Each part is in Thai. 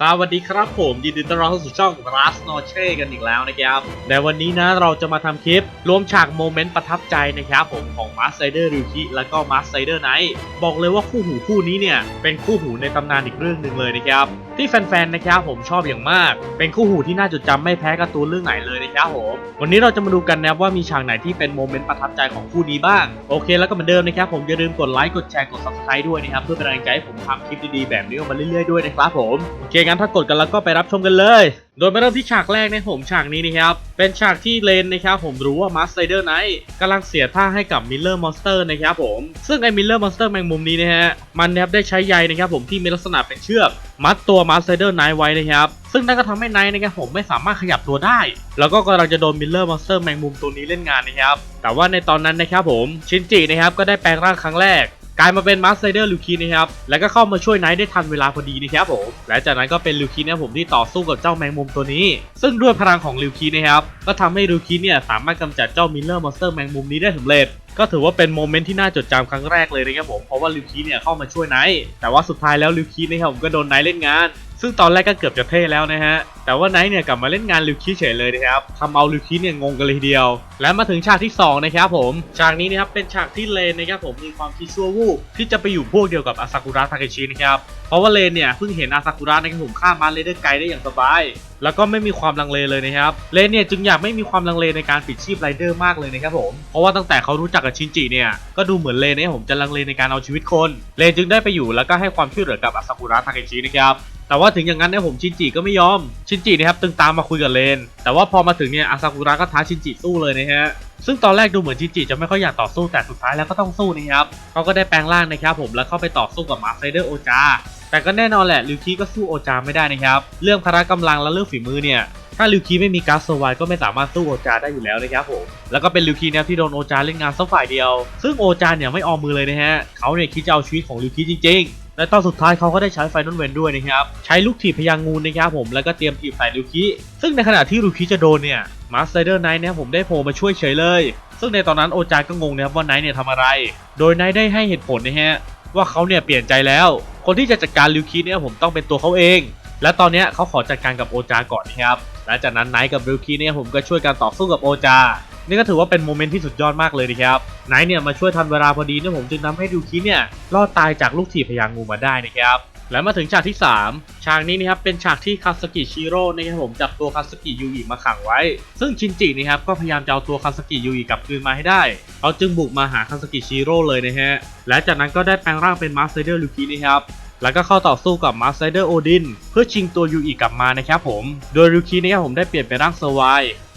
สวัสดีครับผมยินดีต้อนรับเข้าสู่ช่อง Ras n o c h e กันอีกแล้วนะครับในวันนี้นะเราจะมาทำคลิป รวมฉากโมเมนต์ประทับใจนะครับผมของ m a s t Rider Ryuki และก็ m a s t Rider Knight บอกเลยว่าคู่หูคู่นี้เนี่ย เป็นคู่หูในตำนานอีกเรื่องหนึ่งเลยนะครับที่แฟนๆนะครับผมชอบอย่างมาก เป็นคู่หูที่น่าจดจำไม่แพ้การ์ตูนเรื่องไหนเลยนะครับผมวันนี้เราจะมาดูกันนะว่ามีฉากไหนที่เป็นโมเมนต์ประทับใจของคู่นี้บ้าง โอเค แล้วก็เหมือนเดิมนะครับผมอย่าลืมกดไลค์กดแชร์กดซับสไคร b e ด้วยนะครับเพื่อเป็นแรงใจให้ผมทำคลิปดีๆแบบนี้ออกมาเรื่อยๆด้วยนะครับผมโอเคงั้นถ้ากดกันแล้วก็ไปรับชมกันเลย โดยมาเริ่มที่ฉากแรกในผมฉากนี้นะครับเป็นฉากที่เลนนะครับผมรู้ว่ามาสไ r เดอร์ไนท์กำลังเสียท่าให้กับมิลเลอร์มอนสเตอร์นะครับผมซึ่งไอ้มิลเลอร์มอนสเตอร์แมงมุมนี้นะฮะมันนะครับได้ใช้ใยนะครับผมที่มีลักษณะเป็นเชือก มัดตัวมาสไ r เดอร์ไนท์ไว้นะครับซึ่งนั่นก็ทำให้ไนท์นะครับผมไม่สามารถขยับตัวได้ แล้วก็กำลังจะโดนมิลเลอร์มอนสเตอร์แมงมุมตัวนี้เล่นงานนะครับแต่ว่าในตอนนั้นนะครับผมชินจินะครับก็ได้แปลงร่างครั้งแรก กลายมาเป็นมาสไซเดอร์ลูคีนะครับ แล้วก็เข้ามาช่วยไนท์ได้ทันเวลาพอดีนะครับผม และจากนั้นก็เป็นลูคีนะผมที่ต่อสู้กับเจ้าแมงมุมตัวนี้ ซึ่งด้วยพลังของลูคีนะครับ ก็ทำให้ลูคีเนี่ยสามารถกำจัดเจ้ามิลเลอร์มอนสเตอร์แมงมุมนี้ได้สำเร็จ ก็ถือว่าเป็นโมเมนต์ที่น่าจดจำครั้งแรกเลยนะครับผม เพราะว่าลูคีเนี่ยเข้ามาช่วยไนท์ แต่ว่าสุดท้ายแล้วลูคีนะครับผมก็โดนไนท์เล่นงาน ซึ่งตอนแรกก็เกือบจะเท่แล้วนะฮะ แต่ว่าไนท์เนี่ยกลับมาเล่นงานลิวคิเฉยเลยนะครับทำเอาลิวคิเนี่ยงงกันเลยทีเดียว และมาถึงฉากที่ 2 นะครับผม ฉากนี้นะครับเป็นฉากที่เลนนะครับผมมีความคิดชั่ววูบที่จะไปอยู่พวกเดียวกับอาซากุระทาเคชินะครับ เพราะว่าเลนเนี่ยเพิ่งเห็นอาซากุระนะครับผมข้ามมาเลเดอร์ไกได้อย่างสบาย แล้วก็ไม่มีความลังเลเลยนะครับ เลนเนี่ยจึงอยากไม่มีความลังเลในการปิดชีพไรเดอร์มากเลยนะครับผม เพราะว่าตั้งแต่เขารู้จักกับชินจิเนี่ย ก็ดูเหมือนเลนเนี่ยผมจะลังเลในการเอาชีวิตคน เลนจึงได้ไปอยู่แล้วก็ให้ความช่วยเหลือกับอาซากุระทาเคชินะครับ แต่ว่าถึงอย่างนั้นเนี่ยผมชินจิก็ไม่ยอม ชินจินะครับตึงตามมาคุยกับเลน แต่ว่าพอมาถึงเนี่ยอาซากุระก็ท้าชินจิสู้เลยนะฮะ ซึ่งตอนแรกดูเหมือนชินจิจะไม่ค่อยอยากต่อสู้แต่สุดท้ายแล้วก็ต้องสู้นะครับเขาก็ได้แปลงร่างนะครับผมแล้วเข้าไปต่อสู้กับมาไซเดอร์โอจาแต่ก็แน่นอนแหละลิวคีก็สู้โอจาไม่ได้นะครับ เรื่องพละกำลังและเรื่องฝีมือเนี่ยถ้าลิวคีไม่มีการ์ดโซวายก็ไม่สามารถสู้โอจาได้อยู่แล้วนะครับผมแล้วก็เป็นลิวคีนะครับที่โดนโอจาเล่นงานสักฝ่ายเดียว ซึ่งโอจาเนี่ยไม่ออมมือเลยนะฮะเขาเนี่ยคิดจะเอาชีวิตของลิวคีจริงๆ และตอนสุดท้ายเขาก็ได้ใช้ไฟนอลเวนด้วยนะครับ ใช้ลูกถีบพยางงูนะครับผมแล้วก็เตรียมถีบใส่ลิวคีซึ่งในขณะที่ลิวคีจะโดนเนี่ยมาสเตอร์ไนท์เนี่ยผมได้โผล่มาช่วยเฉยเลย ซึ่งในตอนนั้นโอจาก็งงนะครับว่าไนท์เนี่ยทำอะไร โดยไนท์ได้ให้เหตุผลนะฮะว่าเขาเนี่ยเปลี่ยนใจแล้ว คนที่จะจัดการลิวคีเนี่ยผมต้องเป็นตัวเขาเอง และตอนนี้เขาขอจัดการกับโอจาก่อนนะครับและจากนั้นไนท์กับลิวคีเนี่ยผมก็ช่วยกันต่อสู้กับโอจา นี่ก็ถือว่าเป็นโมเมนต์ที่สุดยอดมากเลยนะครับ ไนท์เนี่ยมาช่วยทันเวลาพอดีนี่ยผมจึงทำให้ลิวคีเนี่ยรอดตายจากลูกถีบพยางงูมาได้นะครับและมาถึงฉากที่ 3 ฉากนี้นะครับเป็นฉากที่คาสกิชิโร่นะครับผมจับตัวคาสกิยูอิมาขังไว้ ซึ่งชินจินะครับก็พยายามจะเอาตัวคาสกิยูอิกลับคืนมาให้ได้ เขาจึงบุกมาหาคาสกิชิโร่เลยนะฮะ และจากนั้นก็ได้แปลงร่างเป็นมาสเตอร์ลูคินะครับ แล้วก็เข้าต่อสู้กับมาสเตอร์โอดินเพื่อชิงตัวยูอิกลับมานะครับผม โดยลูคินะครับผมได้เปลี่ยนเป็นร่างเซอร์ไว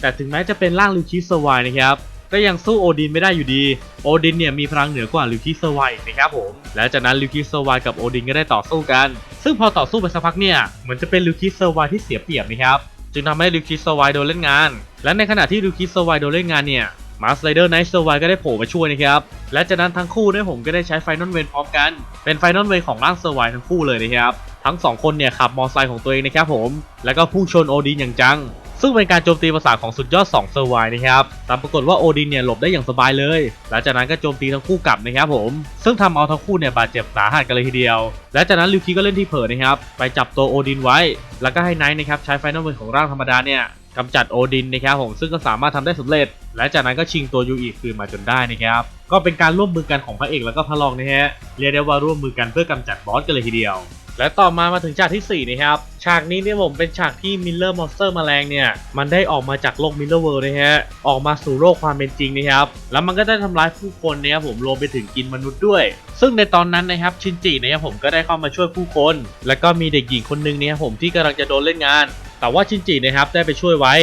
แต่ถึงแม้จะเป็นร่างลูคิเซอร์ไวนะครับ ก็ยังสู้โอดินไม่ได้อยู่ดี โอดินเนี่ยมีพลังเหนือกว่าลิวคิเซวอีกนะครับผม และจากนั้นลิวคิเซอร์ไวกับโอดินก็ได้ต่อสู้กัน ซึ่งพอต่อสู้ไปสักพักเนี่ยเหมือนจะเป็นลิวคิเซอร์ไวที่เสียเปรียบนะครับจึงทำให้ลิวคิเซอร์ไวโดนเล่นงาน และในขณะที่ลิวคิเซอร์ไวโดนเล่นงานเนี่ยมาสไลเดอร์ไนท์เซอร์ไวก็ได้โผล่มาช่วยนะครับ และจากนั้นทั้งคู่เนี่ยผมก็ได้ใช้ไฟนอลเวนพร้อมกัน เป็นไฟนอลเวนของร่างเซอร์ไวทั้งคู่เลยนะครับ ทั้งสองคนเนี่ยขับมอเตอร์ไซค์ของตัวเองนะครับผม แล้วก็พุ่งชนโอดินอย่างจัง ซึ่งเป็นการโจมตีประสาทของสุดยอด2เซอร์ไวนะครับแต่ปรากฏว่าโอดินเนี่ยหลบได้อย่างสบายเลย หลังจากนั้นก็โจมตีทั้งคู่กลับนะครับผม ซึ่งทำเอาทั้งคู่เนี่ยบาดเจ็บสาหัสกันเลยทีเดียว และจากนั้นลิวคีก็เล่นที่เผลอนะครับ ไปจับตัวโอดินไว้ แล้วก็ให้ไนท์นะครับใช้ไฟนอลเวนของร่างธรรมดาเนี่ยกำจัดโอดินนะครับผมซึ่งก็สามารถทำได้สำเร็จ และจากนั้นก็ชิงตัวยูอิคืนมาจนได้นะครับก็เป็นการร่วมมือกันของพระเอกแล้วก็พระรองนะฮะเรียกได้ว่าร่วมมือกันเพื่อกำจัดบอสกันเลยทีเดียว และต่อมามาถึงฉากที่ 4 นะครับ ฉากนี้เนี่ยผมเป็นฉากที่มิลเลอร์มอนสเตอร์แมลงเนี่ย มันได้ออกมาจากโลกมิลเลอร์เวิลด์นะฮะ ออกมาสู่โลกความเป็นจริงนะครับ แล้วมันก็ได้ทำร้ายผู้คนนะครับผมรวมไปถึงกินมนุษย์ด้วย ซึ่งในตอนนั้นนะครับชินจินะครับผมก็ได้เข้ามาช่วยผู้คน แล้วก็มีเด็กหญิงคนหนึงเนี่ยผมที่กำลังจะโดนเล่นงาน แต่ว่าชินจินะครับได้ไปช่วยไว้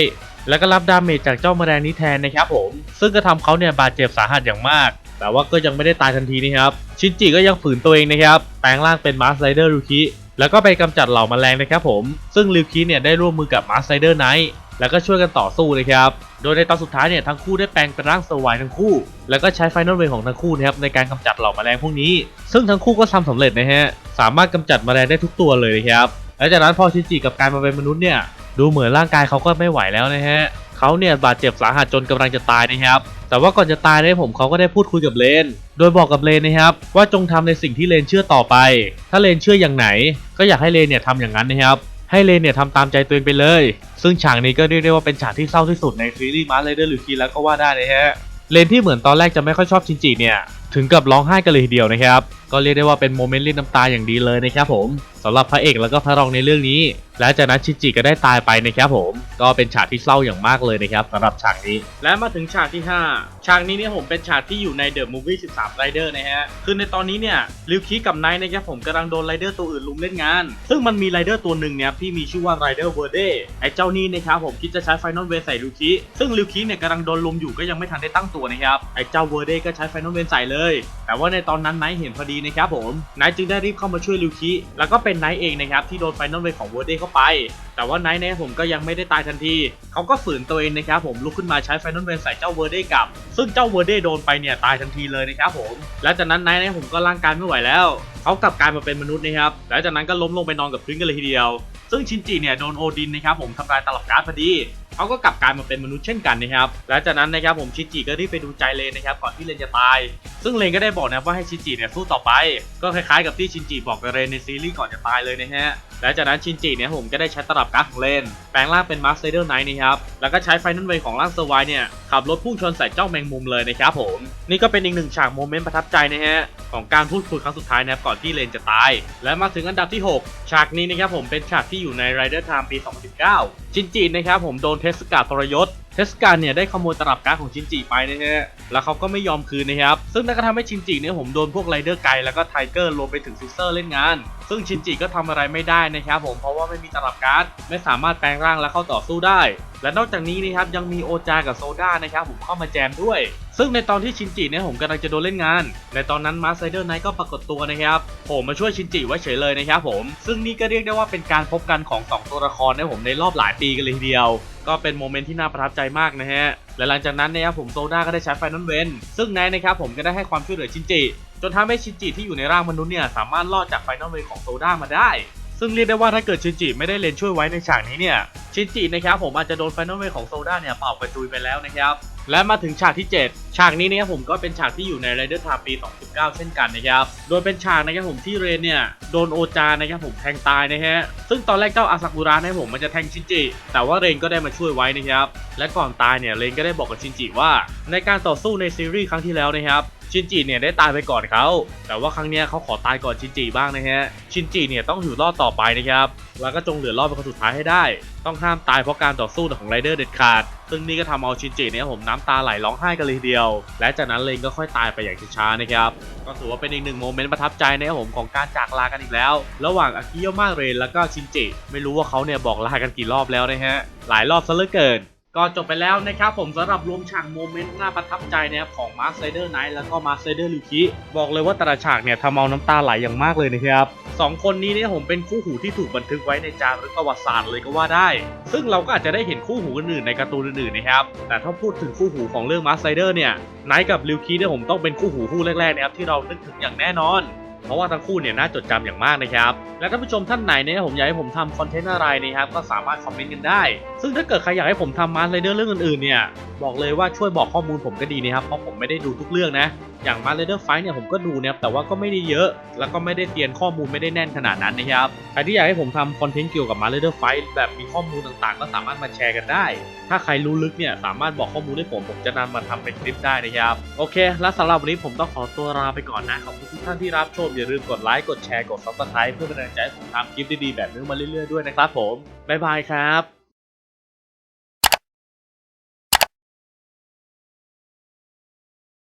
แล้วก็รับดาเมจจากเจ้าแมลงนี้แทนนะครับผม ซึ่งก็ทำเขาเนี่ยบาดเจ็บสาหัสอย่างมาก แต่ว่าก็ยังไม่ได้ตายทันทีนะครับ ชินจิก็ยังฝืนตัวเองนะครับ แปลงร่างเป็นมาสไ r เดอร์ลูคิแล้วก็ไปกำจัดเหล่าแมลงนะครับผม ซึ่งลิวคิเนี่ยได้ร่วมมือกับมาสไ r เดอร์ไนท์แล้วก็ช่วยกันต่อสู้นะครับ โดยในตอนสุดท้ายเนี่ยทั้งคู่ได้แปลงเป็นร่างสวายทั้งคู่ แล้วก็ใช้ไฟนอลเวของทั้งคู่นะครับในการกำจัดเหล่าแมลงพวกนี้ ซึ่งทั้งคู่ก็ทำสำเร็จนะฮะ สามารถกำจัดแมลงได้ทุกตัวเลยนะครับ และจากนั้นพอชินจิกับการมาเป็นมนุษย์เนี่ย ดูเหมือนร่างกายเขาก็ไม่ไหวแล้วนะฮะ เขาเนี่ยบาดเจ็บสาหัสจนกำลังจะตายนะครับ แต่ว่าก่อนจะตายเนี่ยผมเขาก็ได้พูดคุยกับเลน โดยบอกกับเลนนะครับ ว่าจงทำในสิ่งที่เลนเชื่อต่อไป ถ้าเลนเชื่ออย่างไหน ก็อยากให้เลนเนี่ยทำอย่างนั้นนะครับ ให้เลนเนี่ยทำตามใจตัวเองไปเลย ซึ่งฉากนี้ก็เรียกได้ว่าเป็นฉากที่เศร้าที่สุดในซีรีส์มาร์ไรเดอร์ลูคีแล้วก็ว่าได้นะฮะ เลนที่เหมือนตอนแรกจะไม่ค่อยชอบชินจิเนี่ย ถึงกับร้องไห้กันเลยทีเดียวนะครับ ก็เรียกได้ว่าเป็นโมเมนต์เล่นน้ำตาอย่างดีเลยนะครับผม สำหรับพระเอกแล้วก็พระรองในเรื่องนี้ และจากนั้นชิจิก็ได้ตายไปนะครับผม ก็เป็นฉากที่เศร้าอย่างมากเลยนะครับสำหรับฉากนี้ และมาถึงฉากที่ 5 ฉากนี้เนี่ยผมเป็นฉากที่อยู่ในเดอะมูฟวี่13ไรเดอร์นะฮะ คือในตอนนี้เนี่ยลิวคีกับไนท์นะครับผมกำลังโดนไรเดอร์ตัวอื่นลุมเล่นงาน ซึ่งมันมีไรเดอร์ตัวหนึ่งเนี่ยที่มีชื่อว่าไรเดอร์เวอร์เดไอ้เจ้านี่นะครับผมคิดจะใช้ไฟนอลเวใส่ลิวคีซึ่งลิวคีเนี่ยกำลังโดนลุมอยู่ก็ยังไม่ทันได้ตั้งตัวนะครับไอ้เจ้าเวอร์เดก็ใช้ไฟนอลเวใส่เลย แต่ว่าในตอนนั้นไนท์เห็นพอดีนะครับผมไนท์จึงได้รีบเข้ามาช่วยลิวคีแล้วก็เป็นไนท์เองนะครับที่โดนไฟนอลเวของเวอร์เดเข้าไป แต่ว่าไนท์เนี่ยผมก็ยังไม่ได้ตายทันที เขาก็ฝืนตัวเองนะครับผมลุกขึ้นมาใช้ไฟนอลเวนใส่เจ้าเวอร์เดกลับ ซึ่งเจ้าเวอร์เดโดนไปเนี่ยตายทันทีเลยนะครับผมและจากนั้นไนท์เนี่ยผมก็ร่างกายไม่ไหวแล้ว เขากลับกลายมาเป็นมนุษย์นะครับแล้วจากนั้นก็ล้มลงไปนอนกับพื้นกันเลยทีเดียว ซึ่งชินจิเนี่ยโดนโอดินนะครับผมทำลายตลับก๊าซพอดี เขาก็กลับกลายมาเป็นมนุษย์เช่นกันนะครับและจากนั้นนะครับผมชิจิก็รีบไปดูใจเลนนะครับก่อนที่เลนจะตาย ซึ่งเลนก็ได้บอกนะว่าให้ชิจิเนี่ยสู้ต่อไป ก็คล้ายๆกับที่ชินจิบอกกับเลนในซีรีส์ก่อนจะตายเลยนะฮะและจากนั้นชินจิเนี่ยผมก็ได้ใช้ตลับก๊าซของเลนแปลงร่างเป็นมาร์เซเดอร์ไนท์นะครับแล้วก็ใช้ไฟนั่นเวของร่างเซอร์ไวเนี่ย ขับรถพุ่งชนใส่เจ้าแมงมุมเลยนะครับผมนี่ก็เป็นอีกหนึ่งฉากโมเมนต์ประทับใจนะฮะของการพูดคุยครั้งสุดท้ายนะครับก่อนที่เลนจะตาย และมาถึงอันดับที่ 6 ฉากนี้นะครับผมเป็นฉากที่อยู่ใน Rider Time ปี 2019 ชินจินะครับผมโดนเทสกาทรยศ เทสกาเนี่ยได้ขโมยตลับก๊าซของชินจิไปนะฮะ แล้วเขาก็ไม่ยอมคืนนะครับ ซึ่งนั่นก็ทำให้ชินจิเนี่ยผมโดนพวกไรเดอร์ไกแล้วก็ไทเกอร์รวมไปถึงซิสเตอร์เล่นงาน ซึ่งชินจิก็ทำอะไรไม่ได้นะครับผม เพราะว่าไม่มีตลับก๊าซไม่สามารถแปลงร่างและเข้าต่อสู้ได้ และนอกจากนี้นะครับยังมีโอจากับโซดานะครับผมเข้ามาแจมด้วยซึ่งในตอนที่ชินจิเนี่ยผมกำลังจะโดนเล่นงาน ในตอนนั้นมาสไซเดอร์ไนท์ก็ปรากฏตัวนะครับผมมาช่วยชินจิไว้เฉยเลยนะครับผมซึ่งนี่ก็เรียกได้ว่าเป็นการพบกันของสองตัวละครนะผมในรอบหลายปีกันเลยทีเดียว ก็เป็นโมเมนต์ที่น่าประทับใจมากนะฮะและหลังจากนั้นนะครับผมโซดาก็ได้ใช้ไฟนอลเวนซึ่งไนท์นะครับผมก็ได้ให้ความช่วยเหลือชินจิจนทำให้ชินจิที่อยู่ในร่างมนุษย์เนี่ยสามารถรอดจากไฟนอลเวนของโซดามาได้ซึ่งเรียกได้ว่าถ้าเกิดชินจิไม่ได้เลนช่วยไว้ในฉากนี้เนี่ยชินจินะครับผมอาจจะโดนไฟนอลเวของโซดาเนี่ยเป่ากระจุยไปแล้วนะครับ และมาถึงฉากที่ 7 ฉากนี้เนี่ยผมก็เป็นฉากที่อยู่ในไรเดอร์ทาปี 2019 เช่นกันนะครับ โดยเป็นฉากนะครับผมที่เรนเนี่ยโดนโอจานะครับผมแทงตายนะฮะ ซึ่งตอนแรกเจ้าอาซากุระนะครับผมมันจะแทงชินจิ แต่ว่าเรนก็ได้มาช่วยไว้นะครับ และก่อนตายเนี่ยเรนก็ได้บอกกับชินจิว่า ในการต่อสู้ในซีรีส์ครั้งที่แล้วนะครับ ชินจิเนี่ยได้ตายไปก่อนเขาแต่ว่าครั้งนี้เขาขอตายก่อนชินจิบ้างนะฮะชินจิเนี่ยต้องอยู่รอดต่อไปนะครับแล้วก็จงเหลือรอดเป็นคนสุดท้ายให้ได้ ต้องห้ามตายเพราะการต่อสู้ของไรเดอร์เด็ดขาด ซึ่งนี่ก็ทำเอาชินจิเนี่ยผมน้ำตาไหลร้องไห้กันเลยทีเดียว และจากนั้นเลนก็ค่อยตายไปอย่างช้าๆนะครับก็ถือว่าเป็นอีกหนึ่งโมเมนต์ประทับใจนะครับผมของการจากลากันอีกแล้ว ระหว่างอากิโยมาเรนแล้วก็ชินจิ ไม่รู้ว่าเขาเนี่ยบอกลากันกี่รอบแล้วนะฮะหลายรอบซะเหลือเกิน ก็จบไปแล้วนะครับผมสำหรับรวมฉากโมเมนต์น่าประทับใจนะครับของมาร์คไซเดอร์ไนท์แล้วก็มาร์คไซเดอร์ลูคิบอกเลยว่าแต่ละฉากเนี่ยทำเอาน้ำตาไหลอย่างมากเลยนะครับสองคนนี้เนี่ยผมเป็นคู่หูที่ถูกบันทึกไว้ในจารึกประวัติศาสตร์เลยก็ว่าได้ ซึ่งเราก็อาจจะได้เห็นคู่หูอื่นในการ์ตูนอื่นๆนะครับแต่ถ้าพูดถึงคู่หูของเรื่องมาร์คไซเดอร์เนี่ยไนท์กับลิวคิเนี่ยผมต้องเป็นคู่หูคู่แรกๆนะครับที่เรานึกถึงอย่างแน่นอน เพราะว่าทั้งคู่เนี่ยน่าจดจำอย่างมากนะครับ และท่านผู้ชมท่านไหนเนี่ยผมอยากให้ผมทำคอนเทนต์อะไรนะครับก็สามารถคอมเมนต์กันได้ ซึ่งถ้าเกิดใครอยากให้ผมทำมาร์ไรเดอร์เรื่องอื่นๆเนี่ยบอกเลยว่าช่วยบอกข้อมูลผมก็ดีนะครับเพราะผมไม่ได้ดูทุกเรื่องนะอย่างมาร์ไรเดอร์ไฟเนี่ยผมก็ดูนะครับแต่ว่าก็ไม่ได้เยอะ แล้วก็ไม่ได้เตรียมข้อมูลไม่ได้แน่นขนาดนั้นนะครับใครที่อยากให้ผมทำคอนเทนต์เกี่ยวกับมาร์ไรเดอร์ไฟแบบมีข้อมูลต่างๆ ก็สามารถมาแชร์กันได้ ถ้าใครรู้ลึกเนี่ยสามารถบอกข้อมูลให้ผมผมจะนำมาทำเป็นคลิปได้นะครับโอเค และสำหรับวันนี้ผมต้องขอตัวลาไปก่อนนะขอบคุณทุกท่านที่รับชมอย่าลืมกดไลค์กดแชร์กดซับสไครป์เพื่อเป็นกำลังใจให้ผมทำคลิปดีๆแบบนี้มาเรื่อยๆด้วยนะครับผมบ๊ายบายครับ